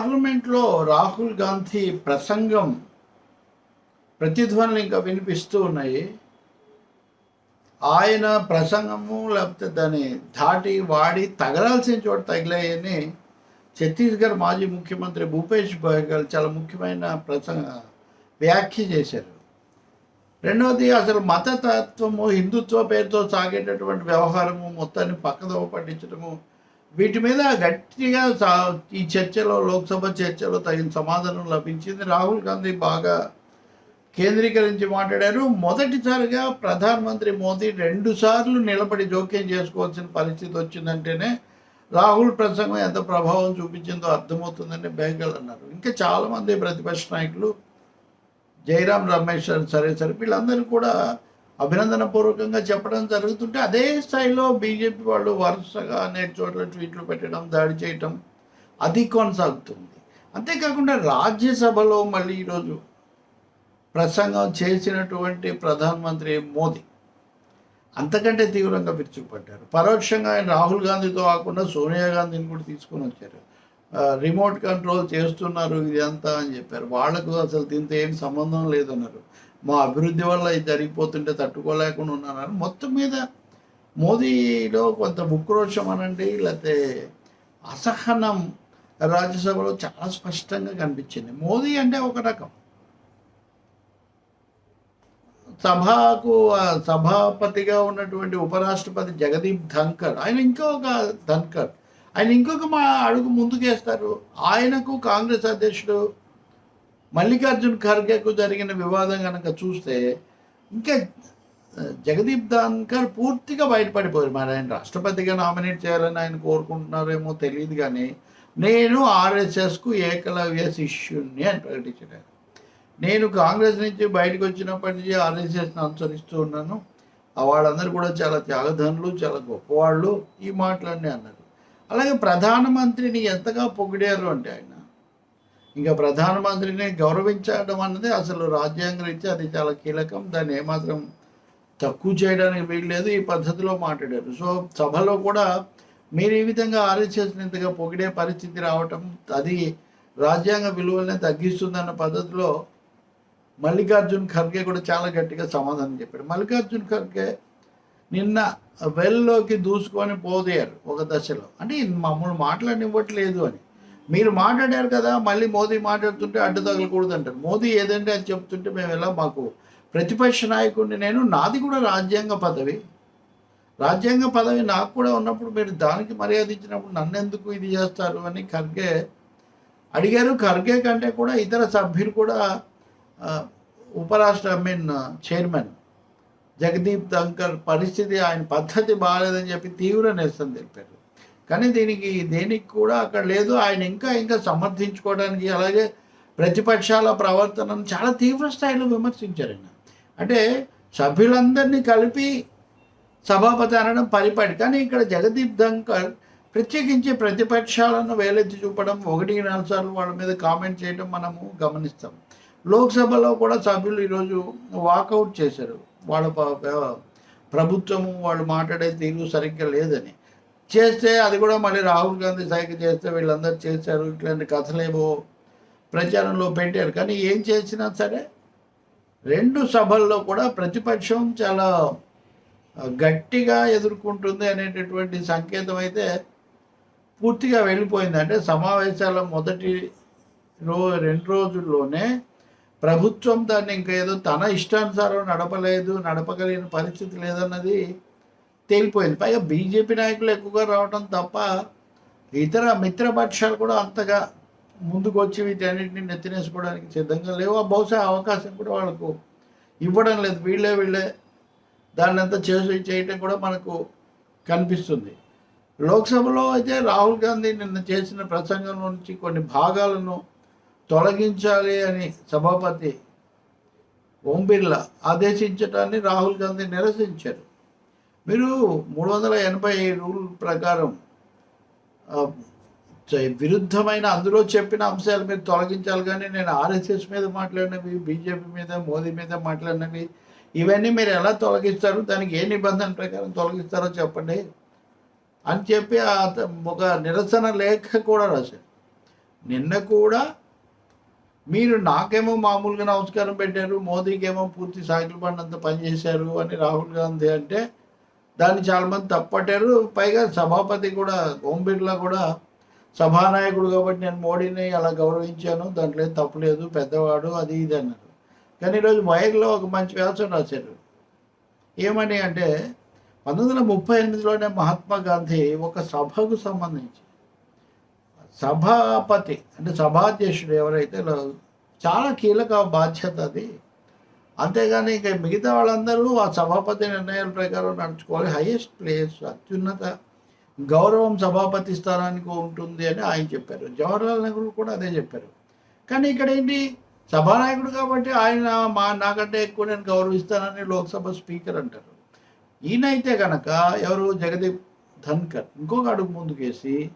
పార్లమెంట్లో రాహుల్ గాంధీ ప్రసంగం ప్రతిధ్వనులు ఇంకా వినిపిస్తూ ఉన్నాయి. ఆయన ప్రసంగము లేకపోతే దాన్ని దాటి వాడి తగలాల్సిన చోట తగిలాయని ఛత్తీస్గఢ్ మాజీ ముఖ్యమంత్రి భూపేష్ బఘెల్ చాలా ముఖ్యమైన ప్రసంగ వ్యాఖ్య చేశారు. రెండవది అసలు మతతత్వము హిందుత్వ పేరుతో సాగేటటువంటి వ్యవహారము మొత్తాన్ని పక్కదోవ పట్టించడము వీటి మీద గట్టిగా సా- ఈ చర్చలో లోక్సభ చర్చలో తగిన సమాధానం లభించింది. రాహుల్ గాంధీ బాగా కేంద్రీకరించి మాట్లాడారు. మొదటిసారిగా ప్రధానమంత్రి మోదీ రెండు సార్లు నిలబడి జోక్యం చేసుకోవాల్సిన పరిస్థితి వచ్చిందంటేనే రాహుల్ ప్రసంగం ఎంత ప్రభావం చూపించిందో అర్థమవుతుందని బేగల్ అన్నారు. ఇంకా చాలామంది ప్రతిపక్ష నాయకులు జయరాం రమేష్ అని సరే సరే వీళ్ళందరూ కూడా అభినందన పూర్వకంగా చెప్పడం జరుగుతుంటే అదే స్థాయిలో బీజేపీ వాళ్ళు వరుసగా అనేక చోట్ల ట్వీట్లు పెట్టడం దాడి చేయటం అది కొనసాగుతుంది. అంతేకాకుండా రాజ్యసభలో మళ్ళీ ఈరోజు ప్రసంగం చేసినటువంటి ప్రధానమంత్రి మోదీ అంతకంటే తీవ్రంగా విరుచుకుపడ్డారు. పరోక్షంగా ఆయన రాహుల్ గాంధీతో కాకుండా సోనియా గాంధీని కూడా తీసుకొని వచ్చారు. రిమోట్ కంట్రోల్ చేస్తున్నారు ఇదంతా అని చెప్పారు. వాళ్ళకు అసలు దీంతో ఏం సంబంధం లేదన్నారు. మా అభివృద్ధి వల్ల ఇది జరిగిపోతుంటే తట్టుకోలేకుండా ఉన్నానని మొత్తం మీద మోదీలో కొంత ఉక్రోషం అనండి లేకపోతే అసహనం రాజ్యసభలో చాలా స్పష్టంగా కనిపించింది. మోదీ అంటే ఒక రకం. సభకు సభాపతిగా ఉన్నటువంటి ఉపరాష్ట్రపతి జగదీప్ ధన్కర్ ఆయన ఇంకొక ధన్కర్ ఆయన ఇంకొక మా అడుగు ముందుకేస్తారు. ఆయనకు కాంగ్రెస్ అధ్యక్షుడు మల్లికార్జున్ ఖర్గేకు జరిగిన వివాదం కనుక చూస్తే ఇంకా జగదీప్ ధన్కర్ పూర్తిగా బయటపడిపోయారు. మరి ఆయన రాష్ట్రపతిగా నామినేట్ చేయాలని ఆయన కోరుకుంటున్నారేమో తెలియదు కానీ నేను ఆర్ఎస్ఎస్కు ఏకలవ్య శిష్యుణ్ణి అని ప్రకటించారు. నేను కాంగ్రెస్ నుంచి బయటకు వచ్చినప్పటి నుంచి ఆర్ఎస్ఎస్ని అనుసరిస్తూ ఉన్నాను. వాళ్ళందరూ కూడా చాలా త్యాగధనులు చాలా గొప్పవాళ్ళు. ఈ మాటలన్నీ అన్నారు. అలాగే ప్రధానమంత్రిని ఎంతగా పొగిడారు అంటే ఆయన? ఇంకా ప్రధానమంత్రిని గౌరవించడం అన్నది అసలు రాజ్యాంగ రీత్యా అది చాలా కీలకం. దాన్ని ఏమాత్రం తక్కువ చేయడానికి వీల్లేదు. ఈ పద్ధతిలో మాట్లాడారు. సో సభలో కూడా మీరు ఈ విధంగా ఆర్ఎస్ఎస్ని ఇంతగా పొగిడే పరిస్థితి రావటం అది రాజ్యాంగ విలువల్ని తగ్గిస్తుందన్న పద్ధతిలో మల్లికార్జున్ ఖర్గే కూడా చాలా గట్టిగా సమాధానం చెప్పాడు మల్లికార్జున్ ఖర్గే నిన్న వెల్లోకి దూసుకొని పోదేయారు ఒక దశలో. అంటే మమ్మల్ని మాట్లాడినివ్వట్లేదు అని. మీరు మాట్లాడారు కదా మళ్ళీ మోదీ మాట్లాడుతుంటే అడ్డు తగలకూడదు అంటారు మోదీ ఏదంటే అది చెప్తుంటే మేము ఎలా మాకు ప్రతిపక్ష నాయకుడిని నేను నాది కూడా రాజ్యాంగ పదవి. రాజ్యాంగ పదవి నాకు కూడా ఉన్నప్పుడు మీరు దానికి మర్యాద ఇచ్చినప్పుడు నన్ను ఎందుకు ఇది చేస్తారు అని ఖర్గే అడిగారు. ఖర్గే కంటే కూడా ఇతర సభ్యులు కూడా ఉపరాష్ట్ర I mean chairman Jagdeep Dhankhar పరిస్థితి ఆయన పద్ధతి బాగాలేదని చెప్పి తీవ్ర నిరసన తెలిపారు. కానీ దీనికి దేనికి కూడా అక్కడ లేదు. ఆయన ఇంకా ఇంకా సమర్థించుకోవడానికి అలాగే ప్రతిపక్షాల ప్రవర్తనను చాలా తీవ్ర స్థాయిలో విమర్శించారు ఆయన. అంటే సభ్యులందరినీ కలిపి సభాపతి అనడం పరిపాటి. కానీ ఇక్కడ జగదీప్ ధంకర్ ప్రత్యేకించి ప్రతిపక్షాలను వేలెత్తి చూపడం ఒకటి నాలుగు సార్లు వాళ్ళ మీద కామెంట్ చేయడం మనము గమనిస్తాం. లోక్సభలో కూడా సభ్యులు ఈరోజు వాకౌట్ చేశారు. వాళ్ళ ప్రభుత్వము వాళ్ళు మాట్లాడే తీరు సరిగ్గా లేదని. చేస్తే అది కూడా మళ్ళీ రాహుల్ గాంధీ సైకి చేస్తే వీళ్ళందరూ చేశారు ఇట్లాంటి కథలేమో ప్రచారంలో పెట్టారు. కానీ ఏం చేసినా సరే రెండు సభల్లో కూడా ప్రతిపక్షం చాలా గట్టిగా ఎదుర్కొంటుంది అనేటటువంటి సంకేతం అయితే పూర్తిగా వెళ్ళిపోయింది. అంటే సమావేశాల మొదటి రో రెండు రోజుల్లోనే ప్రభుత్వం దాన్ని ఇంకా ఏదో తన ఇష్టానుసారం నడపలేదు నడపగలిగిన పరిస్థితి లేదన్నది తేలిపోయింది పైగా బీజేపీ నాయకులు ఎక్కువగా రావడం తప్ప ఇతర మిత్రపక్షాలు కూడా అంతగా ముందుకు వచ్చి వీటన్నిటిని నెత్తినేసుకోవడానికి సిద్ధంగా లేవు. ఆ బహుశా అవకాశం కూడా వాళ్ళకు ఇవ్వడం లేదు. వీళ్ళే వీళ్ళే దాన్ని అంతా చేసి చేయటం కూడా మనకు కనిపిస్తుంది. లోక్సభలో అయితే రాహుల్ గాంధీ నిన్న చేసిన ప్రసంగం నుంచి కొన్ని భాగాలను తొలగించాలి అని సభాపతి ఓం బిర్లా ఆదేశించటాన్ని రాహుల్ గాంధీ నిరసించారు. మీరు మూడు వందల ఎనభై రూల్ ప్రకారం చ- విరుద్ధమైన అందులో చెప్పిన అంశాలు మీరు తొలగించాలి కానీ నేను ఆర్ఎస్ఎస్ మీద మాట్లాడినవి బీజేపీ మీద మోదీ మీద మాట్లాడినవి ఇవన్నీ మీరు ఎలా తొలగిస్తారు? దానికి ఏ నిబంధన ప్రకారం తొలగిస్తారో చెప్పండి. అని చెప్పి ఒక నిరసన లేఖ కూడా రాశారు. నిన్న కూడా మీరు నాకేమో మామూలుగా నమస్కారం పెట్టారు మోదీకేమో పూర్తి సైకిల్ పనిచేశారు అని రాహుల్ గాంధీ అంటే దాన్ని చాలామంది తప్పట్టారు. పైగా సభాపతి కూడా ఓం బిర్లా కూడా సభానాయకుడు కాబట్టి నేను మోడీని అలా గౌరవించాను. దాంట్లో తప్పలేదు పెద్దవాడు అది ఇది అన్నారు. కానీ ఈరోజు వైర్లో ఒక మంచి వ్యాసం రాశారు. ఏమని అంటే పంతొమ్మిది వందల ముప్పై ఎనిమిదిలోనే మహాత్మా గాంధీ ఒక సభకు సంబంధించి సభాపతి అంటే సభాధ్యక్షుడు ఎవరైతే చాలా కీలక బాధ్యత అది. అంతేగాని ఇక మిగతా వాళ్ళందరూ ఆ సభాపతి నిర్ణయాల ప్రకారం నడుచుకోవాలి. హైయెస్ట్ ప్లేస్ అత్యున్నత గౌరవం సభాపతి స్థానానికి ఉంటుంది అని ఆయన చెప్పారు. జవహర్లాల్ నెహ్రూ కూడా అదే చెప్పారు. కానీ ఇక్కడ ఏంటి? సభానాయకుడు కాబట్టి ఆయన మా నాకంటే ఎక్కువ నేను గౌరవిస్తానని లోక్సభ స్పీకర్ అంటారు. ఈయనైతే కనుక ఎవరు? జగదీప్ ధన్కర్. ఇంకొక అడుగు ముందుకేసి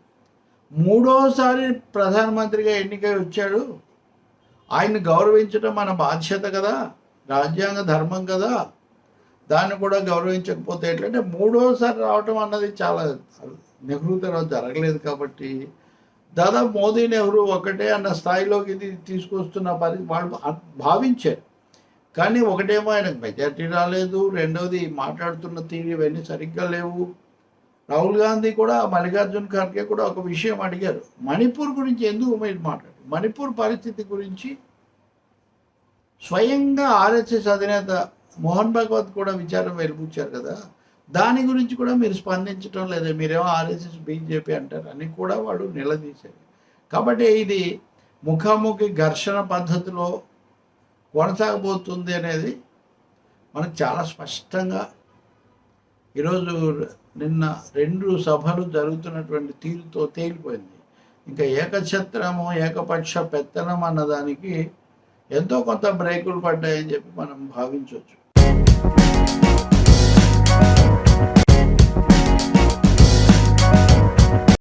మూడోసారి ప్రధానమంత్రిగా ఎన్నికై వచ్చాడు. ఆయన్ని గౌరవించడం మన బాధ్యత కదా. రాజ్యాంగ ధర్మం కదా. దాన్ని కూడా గౌరవించకపోతే ఎట్లంటే మూడోసారి రావటం అన్నది చాలా నెహ్రూ తర్వాత జరగలేదు కాబట్టి దాదాపు మోదీ నెహ్రూ ఒకటే అన్న స్థాయిలోకి ఇది తీసుకొస్తున్న పరి వాళ్ళు భావించారు. కానీ ఒకటేమో ఆయనకు మెజార్టీ రాలేదు. రెండవది మాట్లాడుతున్న తీరు ఇవన్నీ సరిగ్గా లేవు. రాహుల్ గాంధీ కూడా మల్లికార్జున్ ఖర్గే కూడా ఒక విషయం అడిగారు. మణిపూర్ గురించి ఎందుకు మీరు మాట్లాడు మణిపూర్ పరిస్థితి గురించి స్వయంగా ఆర్ఎస్ఎస్ అధినేత మోహన్ భగవత్ కూడా విచారం వెలిపుచ్చారు కదా. దాని గురించి కూడా మీరు స్పందించడం లేదా మీరేమో ఆర్ఎస్ఎస్ బీజేపీ అంటారు అని కూడా వాడు నిలదీశారు. కాబట్టి ఇది ముఖాముఖి ఘర్షణ పద్ధతిలో కొనసాగబోతుంది అనేది మనకు చాలా స్పష్టంగా ఈరోజు నిన్న రెండు సభలు జరుగుతున్నటువంటి తీరుతో తేలిపోయింది. ఇంకా ఏకఛత్రము ఏకపక్ష పెత్తనం అన్నదానికి ఎంతో కొంత బ్రేకులు పడ్డాయని చెప్పి మనం భావించవచ్చు.